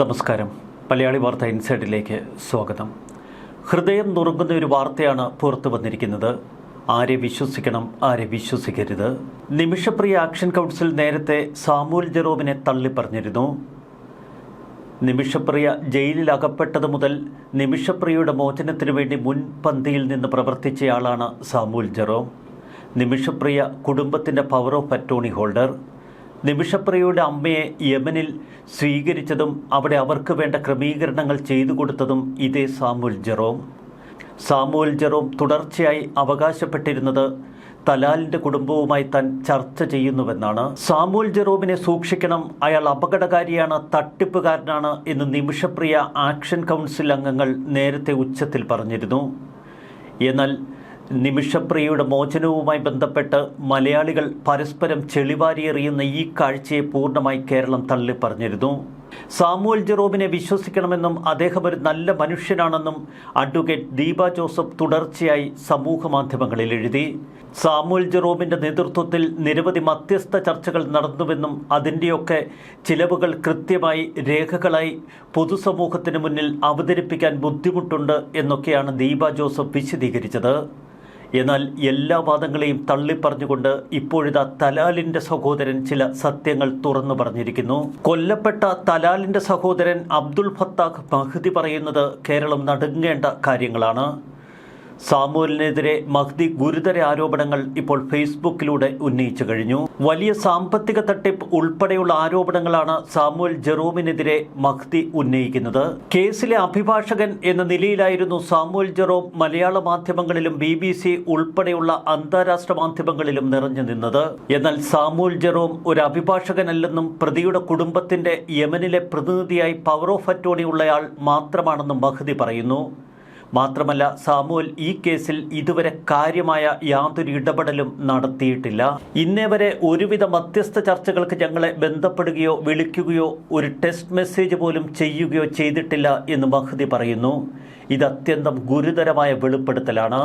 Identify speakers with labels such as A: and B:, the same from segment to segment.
A: നമസ്കാരം. മലയാളി വാർത്ത ഇൻസൈഡിലേക്ക് സ്വാഗതം. ഹൃദയം നുറുങ്ങുന്ന ഒരു വാർത്തയാണ് പുറത്തു വന്നിരിക്കുന്നത്. ആരെ വിശ്വസിക്കണം ആരെ വിശ്വസിക്കരുത്. നിമിഷപ്രിയ ആക്ഷൻ കൗൺസിൽ നേരത്തെ സാമൂൽ ജെറോമിനെ തള്ളിപ്പറഞ്ഞിരുന്നു. നിമിഷപ്രിയ ജയിലിൽ അകപ്പെട്ടത് മുതൽ നിമിഷപ്രിയയുടെ മോചനത്തിനു വേണ്ടി മുൻപന്തിയിൽ നിന്ന് പ്രവർത്തിച്ചയാളാണ് സാമൂൽ ജെറോം. നിമിഷപ്രിയ കുടുംബത്തിന്റെ പവർ ഓഫ് അറ്റോണി ഹോൾഡർ നിമിഷപ്രിയയുടെ അമ്മയെ യമനിൽ സ്വീകരിച്ചതും അവിടെ അവർക്ക് വേണ്ട ക്രമീകരണങ്ങൾ ചെയ്തു കൊടുത്തതും ഇതേ സാമുൽ ജെറോം. സാമുൽ ജെറോം തുടർച്ചയായി അവകാശപ്പെട്ടിരുന്നത് തലാലിന്റെ കുടുംബവുമായി താൻ ചർച്ച ചെയ്യുന്നുവെന്നാണ്. സാമുൽ ജെറോമിനെ സൂക്ഷിക്കണം അയാൾ അപകടകാരിയാണ് തട്ടിപ്പുകാരനാണ് എന്ന് നിമിഷപ്രിയ ആക്ഷൻ കൗൺസിൽ അംഗങ്ങൾ നേരത്തെ ഉച്ചത്തിൽ പറഞ്ഞിരുന്നു. എന്നാൽ നിമിഷപ്രിയയുടെ മോചനവുമായി ബന്ധപ്പെട്ട് മലയാളികൾ പരസ്പരം ചെളിവാരിയെറിയുന്ന ഈ കാഴ്ചയെ പൂർണമായി കേരളം തള്ളിപ്പറഞ്ഞിരുന്നു. സാമുവൽ ജെറോമിനെ വിശ്വസിക്കണമെന്നും അദ്ദേഹം ഒരു നല്ല മനുഷ്യനാണെന്നും അഡ്വക്കേറ്റ് ദീപ ജോസഫ് തുടർച്ചയായി സമൂഹ മാധ്യമങ്ങളിൽ എഴുതി. സാമുവൽ ജെറോമിന്റെ നേതൃത്വത്തിൽ നിരവധി മധ്യസ്ഥ ചർച്ചകൾ നടന്നുവെന്നും അതിന്റെയൊക്കെ ചിലവുകൾ കൃത്യമായി രേഖകളായി പൊതുസമൂഹത്തിന് മുന്നിൽ അവതരിപ്പിക്കാൻ ബുദ്ധിമുട്ടുണ്ട് എന്നൊക്കെയാണ് ദീപ ജോസഫ് വിശദീകരിച്ചത്. എന്നാൽ എല്ലാ വാദങ്ങളെയും തള്ളിപ്പറഞ്ഞുകൊണ്ട് ഇപ്പോഴിതാ തലാലിന്റെ സഹോദരൻ ചില സത്യങ്ങൾ തുറന്നു പറഞ്ഞിരിക്കുന്നു. കൊല്ലപ്പെട്ട തലാലിന്റെ സഹോദരൻ അബ്ദുൾ ഫത്താഖ് മഹ്ദി പറയുന്നത് കേരളം നടുങ്ങേണ്ട കാര്യങ്ങളാണ്. സാമുവലിനെതിരെ മഹ്ദി ഗുരുതര ആരോപണങ്ങൾ ഇപ്പോൾ ഫേസ്ബുക്കിലൂടെ ഉന്നയിച്ചു കഴിഞ്ഞു. വലിയ സാമ്പത്തിക തട്ടിപ്പ് ഉൾപ്പെടെയുള്ള ആരോപണങ്ങളാണ് സാമുവൽ ജെറോമിനെതിരെ മഹ്ദി ഉന്നയിക്കുന്നത്. കേസിലെ അഭിഭാഷകൻ എന്ന നിലയിലായിരുന്നു സാമുവൽ ജെറോം മലയാള മാധ്യമങ്ങളിലും ബി ബി സി ഉൾപ്പെടെയുള്ള അന്താരാഷ്ട്ര മാധ്യമങ്ങളിലും നിറഞ്ഞു നിന്നത്. എന്നാൽ സാമുവൽ ജെറോം ഒരു അഭിഭാഷകനല്ലെന്നും പ്രതിയുടെ കുടുംബത്തിന്റെ യമനിലെ പ്രതിനിധിയായി പവർ ഓഫ് അറ്റോണി ഉള്ളയാൾ മാത്രമാണെന്നും മഹ്ദി പറയുന്നു. മാത്രമല്ല സാമുവൽ ഈ കേസിൽ ഇതുവരെ കാര്യമായ യാതൊരു ഇടപെടലും നടത്തിയിട്ടില്ല. ഇന്നേ വരെ ഒരുവിധ മധ്യസ്ഥ ചർച്ചകൾക്ക് ഞങ്ങളെ ബന്ധപ്പെടുകയോ വിളിക്കുകയോ ഒരു ടെക്സ്റ്റ് മെസ്സേജ് പോലും ചെയ്യുകയോ ചെയ്തിട്ടില്ല എന്ന് മഹ്ദി പറയുന്നു. ഇത് അത്യന്തം ഗുരുതരമായ വെളിപ്പെടുത്തലാണ്.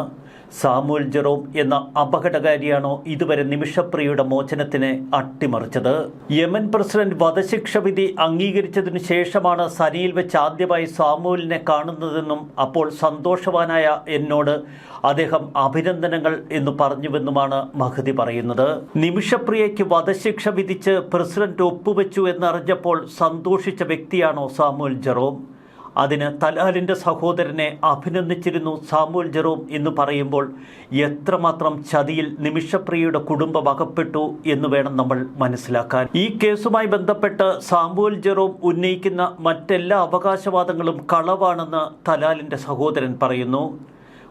A: സാമുവൽ ജെറോം എന്ന അപകടകാരിയാണോ ഇതുവരെ നിമിഷപ്രിയയുടെ മോചനത്തിനെ അട്ടിമറിച്ചത്? യമൻ പ്രസിഡന്റ് വധശിക്ഷ വിധി അംഗീകരിച്ചതിനു ശേഷമാണ് സനിയിൽ വെച്ച് ആദ്യമായി സാമുവലിനെ കാണുന്നതെന്നും അപ്പോൾ സന്തോഷവാനായ എന്നോട് അദ്ദേഹം അഭിനന്ദനങ്ങൾ എന്ന് പറഞ്ഞുവെന്നുമാണ് മഹതി പറയുന്നത്. നിമിഷപ്രിയയ്ക്ക് വധശിക്ഷ വിധിച്ച് പ്രസിഡന്റ് ഒപ്പുവെച്ചു എന്നറിഞ്ഞപ്പോൾ സന്തോഷിച്ച വ്യക്തിയാണോ സാമുവൽ ജെറോം? അതിന് തലാലിന്റെ സഹോദരനെ അഭിനന്ദിച്ചിരുന്നു സാമുവൽ ജെറോം എന്ന് പറയുമ്പോൾ എത്രമാത്രം ചതിയിൽ നിമിഷപ്രിയയുടെ കുടുംബം അകപ്പെട്ടു എന്ന് വേണം നമ്മൾ മനസ്സിലാക്കാൻ. ഈ കേസുമായി ബന്ധപ്പെട്ട് സാമുവൽ ജെറോം ഉന്നയിക്കുന്ന മറ്റെല്ലാ അവകാശവാദങ്ങളും കളവാണെന്ന് തലാലിന്റെ സഹോദരൻ പറയുന്നു.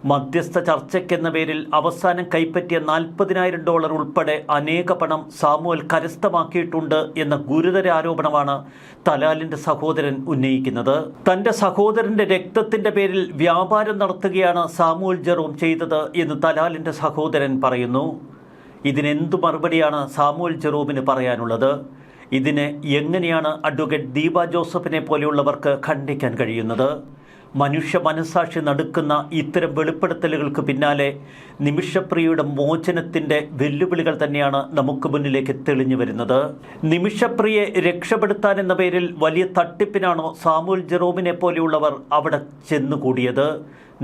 A: മധ്യസ്ഥ ചർച്ചയ്ക്കെന്ന പേരിൽ അവസാനം കൈപ്പറ്റിയ നാൽപ്പതിനായിരം ഡോളർ ഉൾപ്പെടെ അനേക പണം സാമുവൽ കരസ്ഥമാക്കിയിട്ടുണ്ട് എന്ന ഗുരുതര ആരോപണമാണ് തലാലിന്റെ സഹോദരൻ ഉന്നയിക്കുന്നത്. തന്റെ സഹോദരന്റെ രക്തത്തിന്റെ പേരിൽ വ്യാപാരം നടത്തുകയാണ് സാമുവൽ ജെറോം ചെയ്തത് എന്ന് തലാലിന്റെ സഹോദരൻ പറയുന്നു. ഇതിനെന്തു മറുപടിയാണ് സാമുവൽ ജെറോമിന് പറയാനുള്ളത്? ഇതിനെ എങ്ങനെയാണ് അഡ്വക്കേറ്റ് ദീപ ജോസഫിനെ പോലെയുള്ളവർക്ക് ഖണ്ഡിക്കാൻ കഴിയുന്നത്? മനുഷ്യ മനസാക്ഷി നടുക്കുന്ന ഇത്തരം വെളിപ്പെടുത്തലുകൾക്ക് പിന്നാലെ നിമിഷപ്രിയയുടെ മോചനത്തിന്റെ വെല്ലുവിളികൾ തന്നെയാണ് നമുക്ക് മുന്നിലേക്ക് തെളിഞ്ഞു വരുന്നത്. നിമിഷപ്രിയെ രക്ഷപ്പെടുത്താൻ എന്ന പേരിൽ വലിയ തട്ടിപ്പിനാണോ സാമുൽ ജെറോമിനെ പോലെയുള്ളവർ അവിടെ ചെന്നുകൂടിയത്.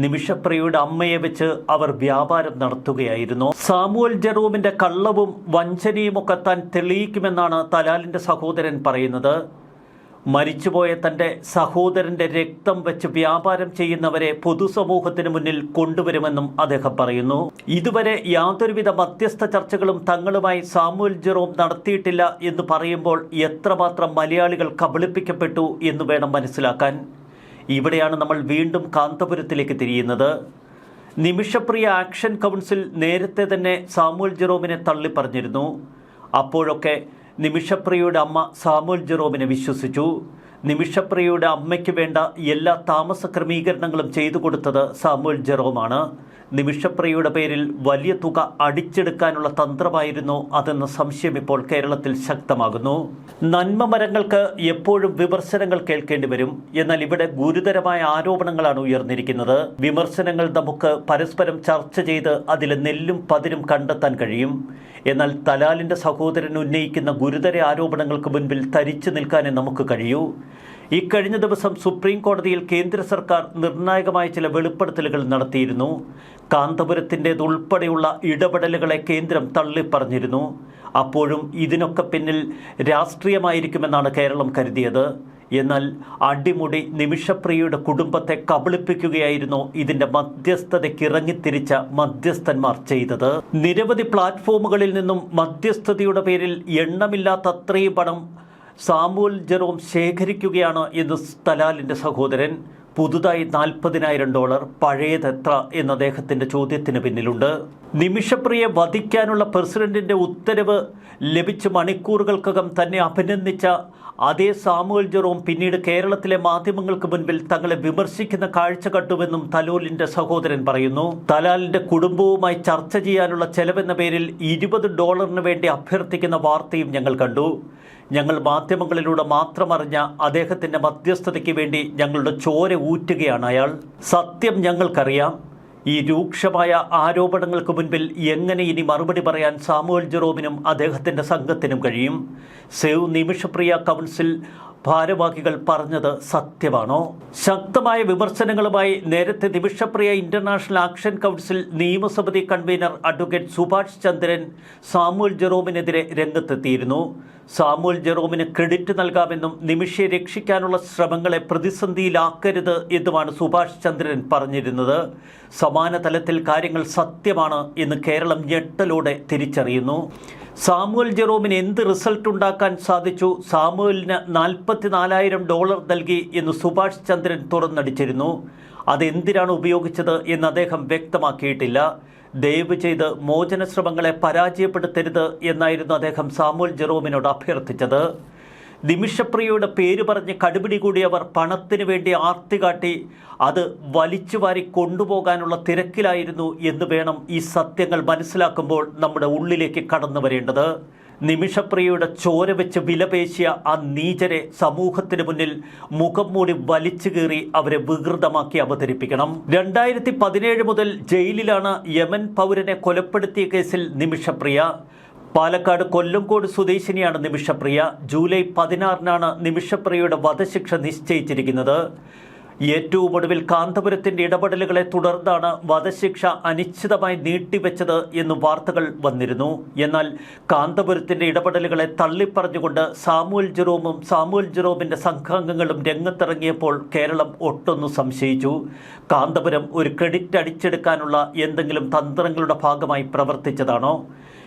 A: നിമിഷപ്രിയയുടെ അമ്മയെ വെച്ച് അവർ വ്യാപാരം നടത്തുകയായിരുന്നു. സാമുവൽ ജെറോമിന്റെ കള്ളവും വഞ്ചനയും ഒക്കെ താൻ തെളിയിക്കുമെന്നാണ് തലാലിന്റെ സഹോദരൻ പറയുന്നത്. മരിച്ചുപോയ തന്റെ സഹോദരന്റെ രക്തം വെച്ച് വ്യാപാരം ചെയ്യുന്നവരെ പൊതുസമൂഹത്തിന് മുന്നിൽ കൊണ്ടുവരുമെന്നും അദ്ദേഹം പറയുന്നു. ഇതുവരെ യാതൊരുവിധ മധ്യസ്ഥ ചർച്ചകളും തങ്ങളുമായി സാമുവൽ ജെറോം നടത്തിയിട്ടില്ല എന്ന് പറയുമ്പോൾ എത്രമാത്രം മലയാളികൾ കബളിപ്പിക്കപ്പെട്ടു എന്ന് വേണം മനസ്സിലാക്കാൻ. ഇവിടെയാണ് നമ്മൾ വീണ്ടും കാന്തപുരത്തിലേക്ക് തിരിയുന്നത്. നിമിഷപ്രിയ ആക്ഷൻ കൗൺസിൽ നേരത്തെ തന്നെ സാമുവൽ ജെറോമിനെ തള്ളിപ്പറഞ്ഞിരുന്നു. അപ്പോഴൊക്കെ നിമിഷപ്രിയയുടെ അമ്മ സാമുൽ ജെറോമിനെ വിശ്വസിച്ചു. നിമിഷപ്രിയയുടെ അമ്മയ്ക്ക് വേണ്ട എല്ലാ താമസ ക്രമീകരണങ്ങളും ചെയ്തു കൊടുത്തത് സാമുൽ ജെറോമാണ്. നിമിഷപ്രിയയുടെ പേരിൽ വലിയ തുക അടിച്ചെടുക്കാനുള്ള തന്ത്രമായിരുന്നു അതെന്ന സംശയം ഇപ്പോൾ കേരളത്തിൽ ശക്തമാകുന്നു. നന്മ മരങ്ങൾക്ക് എപ്പോഴും വിമർശനങ്ങൾ കേൾക്കേണ്ടി വരും. എന്നാൽ ഇവിടെ ഗുരുതരമായ ആരോപണങ്ങളാണ് ഉയർന്നിരിക്കുന്നത്. വിമർശനങ്ങൾ നമുക്ക് പരസ്പരം ചർച്ച ചെയ്ത് അതിലെ നെല്ലും പതിരും കണ്ടെത്താൻ കഴിയും. എന്നാൽ തലാലിന്റെ സഹോദരൻ ഉന്നയിക്കുന്ന ഗുരുതര ആരോപണങ്ങൾക്ക് മുൻപിൽ തരിച്ചു നിൽക്കാനേ നമുക്ക് കഴിയൂ. ഇക്കഴിഞ്ഞ ദിവസം സുപ്രീം കോടതിയിൽ കേന്ദ്ര സർക്കാർ നിർണായകമായ ചില വെളിപ്പെടുത്തലുകൾ നടത്തിയിരുന്നു. കാന്തപുരത്തിന്റേതുൾപ്പെടെയുള്ള ഇടപെടലുകളെ കേന്ദ്രം തള്ളിപ്പറഞ്ഞിരുന്നു. അപ്പോഴും ഇതിനൊക്കെ പിന്നിൽ രാഷ്ട്രീയമായിരിക്കുമെന്നാണ് കേരളം കരുതിയത്. എന്നാൽ അടിമുടി നിമിഷപ്രിയയുടെ കുടുംബത്തെ കബളിപ്പിക്കുകയായിരുന്നു ഇതിന്റെ മധ്യസ്ഥതയ്ക്ക് ഇറങ്ങിത്തിരിച്ച മധ്യസ്ഥന്മാർ ചെയ്തത്. നിരവധി പ്ലാറ്റ്ഫോമുകളിൽ നിന്നും മധ്യസ്ഥതയുടെ പേരിൽ എണ്ണമില്ലാത്തത്രയും പണം സാമുവൽ ജെറോം ശേഖരിക്കുകയാണ് എന്ന് തലാലിന്റെ സഹോദരൻ. പുതുതായി നാൽപ്പതിനായിരം ഡോളർ പഴയതെത്ര എന്ന അദ്ദേഹത്തിന്റെ ചോദ്യത്തിന് പിന്നിലുണ്ട്. നിമിഷപ്രിയെ വധിക്കാനുള്ള പ്രസിഡന്റിന്റെ ഉത്തരവ് ലഭിച്ച് മണിക്കൂറുകൾക്കകം തന്നെ അഭിനന്ദിച്ച അതേ സാമുവൽ ജെറോം പിന്നീട് കേരളത്തിലെ മാധ്യമങ്ങൾക്ക് മുൻപിൽ തങ്ങളെ വിമർശിക്കുന്ന കാഴ്ച കണ്ടുവെന്നും തലോലിന്റെ സഹോദരൻ പറയുന്നു. തലാലിന്റെ കുടുംബവുമായി ചർച്ച ചെയ്യാനുള്ള ചെലവെന്ന പേരിൽ ഇരുപത് ഡോളറിന് വേണ്ടി അഭ്യർത്ഥിക്കുന്ന വാർത്തയും ഞങ്ങൾ കണ്ടു. ഞങ്ങൾ മാധ്യമങ്ങളിലൂടെ മാത്രം അറിഞ്ഞ അദ്ദേഹത്തിന്റെ മധ്യസ്ഥതയ്ക്ക് വേണ്ടി ഞങ്ങളുടെ ചോര ഊറ്റുകയാണ് അയാൾ. സത്യം ഞങ്ങൾക്കറിയാം. ഈ രൂക്ഷമായ ആരോപണങ്ങൾക്ക് മുൻപിൽ എങ്ങനെ ഇനി മറുപടി പറയാൻ സാമുവൽ ജെറോമിനും അദ്ദേഹത്തിന്റെ സംഘത്തിനും കഴിയും? സേവ് നിമിഷപ്രിയ കൗൺസിൽ ഭാരവാഹികൾ പറഞ്ഞത് സത്യമാണോ? ശക്തമായ വിമർശനങ്ങളുമായി നേരത്തെ Nimisha Priya international action council നിയമസമിതി convener advocate Subhash Chandran Samuel ജെറോമിനെതിരെ രംഗത്തെത്തിയിരുന്നു. സാമുവൽ ജെറോമിന് ക്രെഡിറ്റ് നൽകാമെന്നും നിമിഷയെ രക്ഷിക്കാനുള്ള ശ്രമങ്ങളെ പ്രതിസന്ധിയിലാക്കരുത് എന്നുമാണ് സുഭാഷ് ചന്ദ്രൻ പറഞ്ഞിരുന്നത്. സമാന തലത്തിൽ കാര്യങ്ങൾ സത്യമാണ് എന്ന് കേരളം ഞെട്ടലോടെ തിരിച്ചറിയുന്നു. സാമുവൽ ജെറോമിന് എന്ത് റിസൾട്ട് ഉണ്ടാക്കാൻ സാധിച്ചു? സാമുവലിന് നാൽപ്പത്തി നാലായിരം ഡോളർ നൽകി എന്ന് സുഭാഷ് ചന്ദ്രൻ തുറന്നടിച്ചിരുന്നു. അതെന്തിനാണ് ഉപയോഗിച്ചത് എന്ന് അദ്ദേഹം വ്യക്തമാക്കിയിട്ടില്ല. ദയവ് ചെയ്ത് മോചന ശ്രമങ്ങളെ പരാജയപ്പെടുത്തരുത് എന്നായിരുന്നു അദ്ദേഹം സാമുവൽ ജെറോമിനോട് അഭ്യർത്ഥിച്ചത്. നിമിഷപ്രിയയുടെ പേര് പറഞ്ഞ് കടുപിടി കൂടിയവർ പണത്തിനു വേണ്ടി ആർത്തി കാട്ടി അത് വലിച്ചുവാരി കൊണ്ടുപോകാനുള്ള തിരക്കിലായിരുന്നു എന്ന് വേണം ഈ സത്യങ്ങൾ മനസ്സിലാക്കുമ്പോൾ നമ്മുടെ ഉള്ളിലേക്ക് കടന്നു വരേണ്ടത്. നിമിഷപ്രിയയുടെ ചോര വെച്ച് വിലപേശിയ ആ നീചരെ സമൂഹത്തിന് മുന്നിൽ മുഖം മൂടി വലിച്ചു കീറി അവരെ വികൃതമാക്കി അവതരിപ്പിക്കണം. രണ്ടായിരത്തി പതിനേഴ് മുതൽ ജയിലിലാണ് യമൻ പൗരനെ കൊലപ്പെടുത്തിയ കേസിൽ നിമിഷപ്രിയ. പാലക്കാട് കൊല്ലംകോട് സ്വദേശിനിയാണ് നിമിഷപ്രിയ. ജൂലൈ പതിനാറിനാണ് നിമിഷപ്രിയയുടെ വധശിക്ഷ നിശ്ചയിച്ചിരിക്കുന്നത്. ഏറ്റവും ഒടുവിൽ കാന്തപുരത്തിന്റെ ഇടപെടലുകളെ തുടർന്നാണ് വധശിക്ഷ അനിശ്ചിതമായി നീട്ടിവെച്ചത് എന്ന് വാർത്തകൾ വന്നിരുന്നു. എന്നാൽ കാന്തപുരത്തിന്റെ ഇടപെടലുകളെ തള്ളിപ്പറഞ്ഞുകൊണ്ട് സാമുവൽ ജെറോമും സാമുവൽ ജെറോമിന്റെ സംഘാംഗങ്ങളും രംഗത്തിറങ്ങിയപ്പോൾ കേരളം ഒട്ടൊന്നു സംശയിച്ചു. കാന്തപുരം ഒരു ക്രെഡിറ്റ് അടിച്ചെടുക്കാനുള്ള എന്തെങ്കിലും തന്ത്രങ്ങളുടെ ഭാഗമായി പ്രവർത്തിച്ചതാണോ?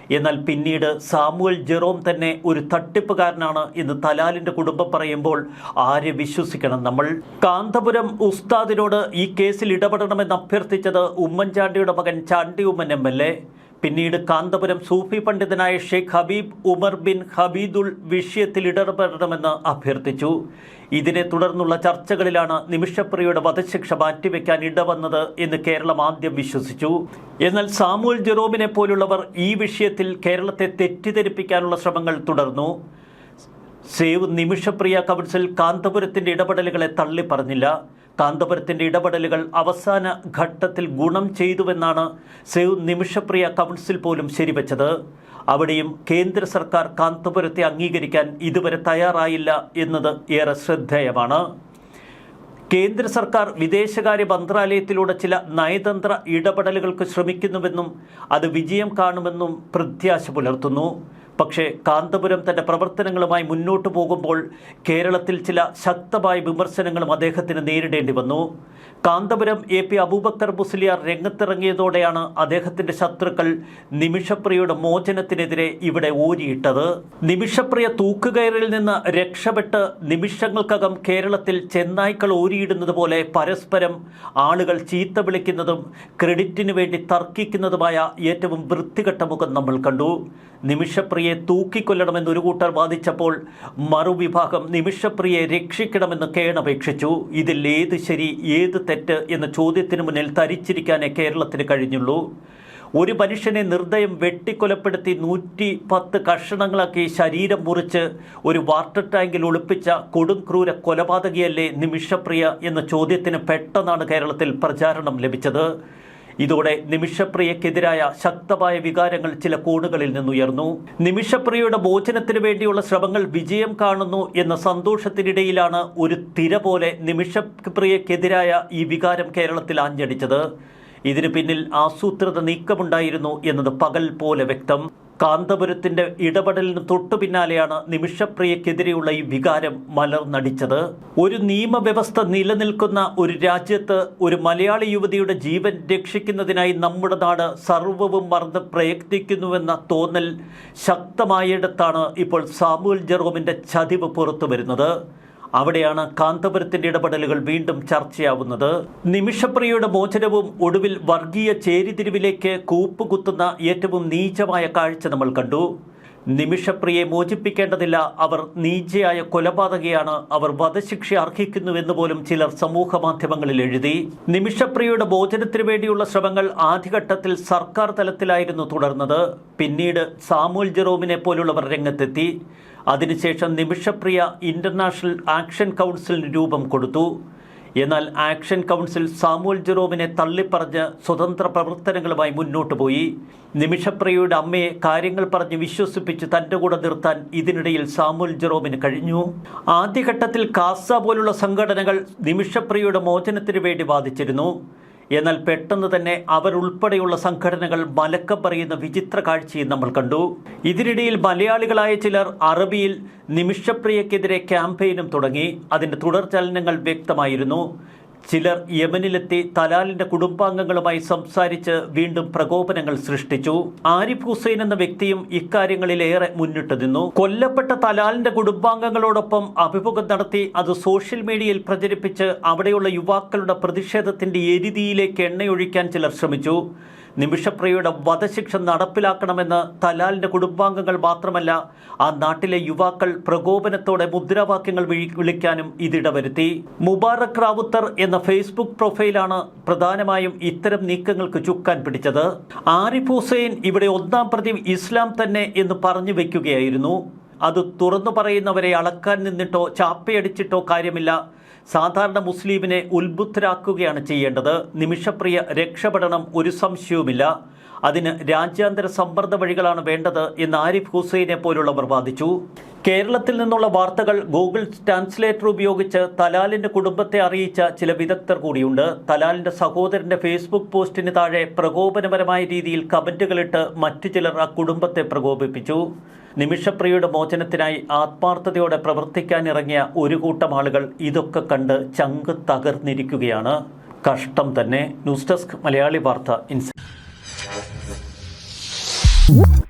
A: എന്നാൽ പിന്നീട് സാമുവൽ ജെറോം തന്നെ ഒരു തട്ടിപ്പുകാരനാണ് എന്ന് തലാലിന്റെ കുടുംബം പറയുമ്പോൾ ആരെ വിശ്വസിക്കണം നമ്മൾ? കാന്തപുരം ഉസ്താദിനോട് ഈ കേസിൽ ഇടപെടണമെന്ന് അഭ്യർത്ഥിച്ചത് ഉമ്മൻചാണ്ടിയുടെ മകൻ Chandy Oommen M L A. പിന്നീട് കാന്തപുരം സൂഫി പണ്ഡിതനായ ഷെയ്ഖ് ഹബീബ് ഉമർ ബിൻ ഹബീദുൾ വിഷയത്തിൽ ഇടപെടണമെന്ന് അഭ്യർത്ഥിച്ചു. ഇതിനെ തുടർന്നുള്ള ചർച്ചകളിലാണ് നിമിഷപ്രിയയുടെ വധശിക്ഷ മാറ്റിവെക്കാൻ ഇടവന്നത് എന്ന് കേരളം ആദ്യം വിശ്വസിച്ചു. എന്നാൽ സാമുൽ ജെറോമിനെ പോലുള്ളവർ ഈ വിഷയത്തിൽ കേരളത്തെ തെറ്റിദ്ധരിപ്പിക്കാനുള്ള ശ്രമങ്ങൾ തുടർന്നു. സേവ് നിമിഷപ്രിയ കൗൺസിൽ കാന്തപുരത്തിന്റെ ഇടപെടലുകളെ തള്ളി പറഞ്ഞില്ല കാന്തപുരത്തിന്റെ ഇടപെടലുകൾ അവസാന ഘട്ടത്തിൽ ഗുണം ചെയ്തുവെന്നാണ് സേവ് നിമിഷപ്രിയ കൗൺസിൽ പോലും ശരിവച്ചത്. അവിടെയും കേന്ദ്ര സർക്കാർ കാന്തപുരത്തെ അംഗീകരിക്കാൻ ഇതുവരെ തയ്യാറായില്ല എന്നത് ഏറെ ശ്രദ്ധേയമാണ്. കേന്ദ്ര സർക്കാർ വിദേശകാര്യ മന്ത്രാലയത്തിലൂടെ ചില നയതന്ത്ര ഇടപെടലുകൾക്ക് ശ്രമിക്കുന്നുവെന്നും അത് വിജയം കാണുമെന്നും പ്രത്യാശ പുലർത്തുന്നു. പക്ഷേ കാന്തപുരം തന്റെ പ്രവർത്തനങ്ങളുമായി മുന്നോട്ടു പോകുമ്പോൾ കേരളത്തിൽ ചില ശക്തമായ വിമർശനങ്ങളും അദ്ദേഹത്തിന് നേരിടേണ്ടി വന്നു. കാന്തപുരം എ പി അബൂബക്കർ മുസ്ലിയാർ രംഗത്തിറങ്ങിയതോടെയാണ് അദ്ദേഹത്തിന്റെ ശത്രുക്കൾ നിമിഷപ്രിയയുടെ മോചനത്തിനെതിരെ ഇവിടെ ഊരിയിട്ടത്. നിമിഷപ്രിയ തൂക്കുകയറിൽ നിന്ന് രക്ഷപ്പെട്ട് നിമിഷങ്ങൾക്കകം കേരളത്തിൽ ചെന്നായ്ക്കൾ ഊരിയിടുന്നത് പോലെ പരസ്പരം ആളുകൾ ചീത്ത വിളിക്കുന്നതും ക്രെഡിറ്റിനു വേണ്ടി തർക്കിക്കുന്നതുമായ ഏറ്റവും വൃത്തികെട്ട മുഖം നമ്മൾ കണ്ടു. നിമിഷപ്രിയെ തൂക്കിക്കൊല്ലണമെന്ന് ഒരു കൂട്ടർ വാദിച്ചപ്പോൾ മറുവിഭാഗം നിമിഷപ്രിയെ രക്ഷിക്കണമെന്ന് കേണപേക്ഷിച്ചു. ഇതിൽ ഏത് ശരി ഏത് തെറ്റ് എന്ന ചോദ്യത്തിന് മുന്നിൽ തരിച്ചിരിക്കാനേ കേരളത്തിന് കഴിഞ്ഞുള്ളൂ. ഒരു മനുഷ്യനെ നിർദ്ദയം വെട്ടിക്കൊലപ്പെടുത്തി നൂറ്റി പത്ത് കഷണങ്ങളാക്കി ശരീരം മുറിച്ച് ഒരു വാട്ടർ ടാങ്കിൽ ഒളിപ്പിച്ച കൊടുംക്രൂര കൊലപാതകിയല്ലേ നിമിഷപ്രിയ എന്ന ചോദ്യത്തിന് പെട്ടെന്നാണ് കേരളത്തിൽ പ്രചാരണം ലഭിച്ചത്. ഇതോടെ നിമിഷപ്രിയക്കെതിരായ ശക്തമായ വികാരങ്ങൾ ചില കോണുകളിൽ നിന്നുയർന്നു. നിമിഷപ്രിയയുടെ മോചനത്തിനു വേണ്ടിയുള്ള ശ്രമങ്ങൾ വിജയം കാണുന്നു എന്ന സന്തോഷത്തിനിടയിലാണ് ഒരു തിര പോലെ നിമിഷപ്രിയക്കെതിരായ ഈ വികാരം കേരളത്തിൽ ആഞ്ഞടിച്ചത്. ഇതിനു പിന്നിൽ ആസൂത്രിത നീക്കമുണ്ടായിരുന്നു എന്നത് പകൽ പോലെ വ്യക്തം. കാന്തപുരത്തിന്റെ ഇടപെടലിന് തൊട്ടു പിന്നാലെയാണ് നിമിഷപ്രിയക്കെതിരെയുള്ള ഈ വികാരം മലർന്നടിച്ചത്. ഒരു നിയമവ്യവസ്ഥ നിലനിൽക്കുന്ന ഒരു രാജ്യത്ത് ഒരു മലയാളി യുവതിയുടെ ജീവൻ രക്ഷിക്കുന്നതിനായി നമ്മുടെ നാട് സർവവും മറന്ന് പ്രയത്നിക്കുന്നുവെന്ന തോന്നൽ ശക്തമായിടത്താണ് ഇപ്പോൾ സാമുവൽ ജെറോമിന്റെ ചതിവ് പുറത്തു വരുന്നത് അവിടെയാണ് കാന്തപുരത്തിന്റെ ഇടപെടലുകൾ വീണ്ടും ചർച്ചയാവുന്നത്. നിമിഷപ്രിയയുടെ മോചനവും ഒടുവിൽ വർഗീയ ചേരിതിരിവിലേക്ക് കൂപ്പുകുത്തുന്ന ഏറ്റവും നീചമായ കാഴ്ച നമ്മൾ കണ്ടു. നിമിഷപ്രിയെ മോചിപ്പിക്കേണ്ടതില്ല അവർ നീചയായ കൊലപാതകയാണ് അവർ വധശിക്ഷ അർഹിക്കുന്നുവെന്ന് പോലും ചിലർ സമൂഹ മാധ്യമങ്ങളിൽ എഴുതി. നിമിഷപ്രിയയുടെ മോചനത്തിനു വേണ്ടിയുള്ള ശ്രമങ്ങൾ ആദ്യഘട്ടത്തിൽ സർക്കാർ തലത്തിലായിരുന്നു തുടർന്നത്. പിന്നീട് സാമുൽ ജെറോമിനെ പോലുള്ളവർ രംഗത്തെത്തി. അതിനുശേഷം നിമിഷപ്രിയ ഇന്റർനാഷണൽ ആക്ഷൻ കൗൺസിലിന് രൂപം കൊടുത്തു. എന്നാൽ ആക്ഷൻ കൗൺസിൽ സാമുൽ ജെറോമിനെ തള്ളിപ്പറഞ്ഞ് സ്വതന്ത്ര പ്രവർത്തനങ്ങളുമായി മുന്നോട്ടു പോയി. നിമിഷപ്രിയയുടെ അമ്മയെ കാര്യങ്ങൾ പറഞ്ഞ് വിശ്വസിപ്പിച്ച് തന്റെ കൂടെ നിർത്താൻ ഇതിനിടയിൽ സാമുൽ ജെറോമിന് കഴിഞ്ഞു. ആദ്യഘട്ടത്തിൽ കാസ പോലുള്ള സംഘടനകൾ നിമിഷപ്രിയയുടെ മോചനത്തിനു വേണ്ടി വാദിച്ചിരുന്നു. എന്നാൽ പെട്ടെന്ന് തന്നെ അവരുൾപ്പെടെയുള്ള സംഘടനകൾ മലക്കം പറയുന്ന വിചിത്ര കാഴ്ചയും നമ്മൾ കണ്ടു. ഇതിനിടയിൽ മലയാളികളായ ചിലർ അറബിയിൽ നിമിഷപ്രിയക്കെതിരെ ക്യാമ്പയിനും തുടങ്ങി. അതിന്റെ തുടർചലനങ്ങൾ വ്യക്തമായിരുന്നു. ചിലർ യമനിലെത്തി തലാലിന്റെ കുടുംബാംഗങ്ങളുമായി സംസാരിച്ച് വീണ്ടും പ്രകോപനങ്ങൾ സൃഷ്ടിച്ചു. ആരിഫ് ഹുസൈൻ എന്ന വ്യക്തിയും ഇക്കാര്യങ്ങളിലേറെ മുന്നിട്ട് നിന്നു. കൊല്ലപ്പെട്ട തലാലിന്റെ കുടുംബാംഗങ്ങളോടൊപ്പം അഭിമുഖം നടത്തി അത് സോഷ്യൽ മീഡിയയിൽ പ്രചരിപ്പിച്ച് അവിടെയുള്ള യുവാക്കളുടെ പ്രതിഷേധത്തിന്റെ എരിതിയിലേക്ക് എണ്ണയൊഴിക്കാൻ ചിലർ ശ്രമിച്ചു. നിമിഷപ്രിയയുടെ വധശിക്ഷ നടപ്പിലാക്കണമെന്ന് തലാലിന്റെ കുടുംബാംഗങ്ങൾ മാത്രമല്ല ആ നാട്ടിലെ യുവാക്കൾ പ്രകോപനത്തോടെ മുദ്രാവാക്യങ്ങൾ വിളി- വിളിക്കാനും ഇതിടവരുത്തി. മുബാറക് റാവുത്തർ എന്ന ഫേസ്ബുക്ക് പ്രൊഫൈലാണ് പ്രധാനമായും ഇത്തരം നീക്കങ്ങൾക്ക് ചുക്കാൻ പിടിച്ചത്. ആരിഫ് ഹുസൈൻ ഇവിടെ ഒന്നാം പ്രതി ഇസ്ലാം തന്നെ എന്ന് പറഞ്ഞു വെക്കുകയായിരുന്നു. അത് തുറന്നു പറയുന്നവരെ അളക്കാൻ നിന്നിട്ടോ ചാപ്പയടിച്ചിട്ടോ കാര്യമില്ല. സാധാരണ മുസ്ലിമിനെ ഉത്ബുദ്ധരാക്കുകയാണ് ചെയ്യേണ്ടത്. നിമിഷപ്രിയ രക്ഷപ്പെടണം ഒരു സംശയവുമില്ല. അതിന് രാജ്യാന്തര സമ്മർദ്ദ വഴികളാണ് വേണ്ടത് എന്ന് ആരിഫ് ഹുസൈനെ പോലുള്ളവർ വാദിച്ചു. കേരളത്തിൽ നിന്നുള്ള വാർത്തകൾ ഗൂഗിൾ ട്രാൻസ്ലേറ്റർ ഉപയോഗിച്ച് തലാലിന്റെ കുടുംബത്തെ അറിയിച്ച ചില വിദഗ്ധർ കൂടിയുണ്ട്. തലാലിന്റെ സഹോദരന്റെ ഫേസ്ബുക്ക് പോസ്റ്റിന് താഴെ പ്രകോപനപരമായ രീതിയിൽ കമന്റുകളിട്ട് മറ്റു ചിലർ ആ കുടുംബത്തെ പ്രകോപിപ്പിച്ചു. നിമിഷപ്രിയയുടെ മോചനത്തിനായി ആത്മാർത്ഥതയോടെ പ്രവർത്തിക്കാനിറങ്ങിയ ഒരു കൂട്ടം ആളുകൾ ഇതൊക്കെ കണ്ട് ചങ്ക് തകർന്നിരിക്കുകയാണ്. കഷ്ടം തന്നെ. ന്യൂസ് ഡെസ്ക് മലയാളി വാർത്ത ഇൻസ് Whoop.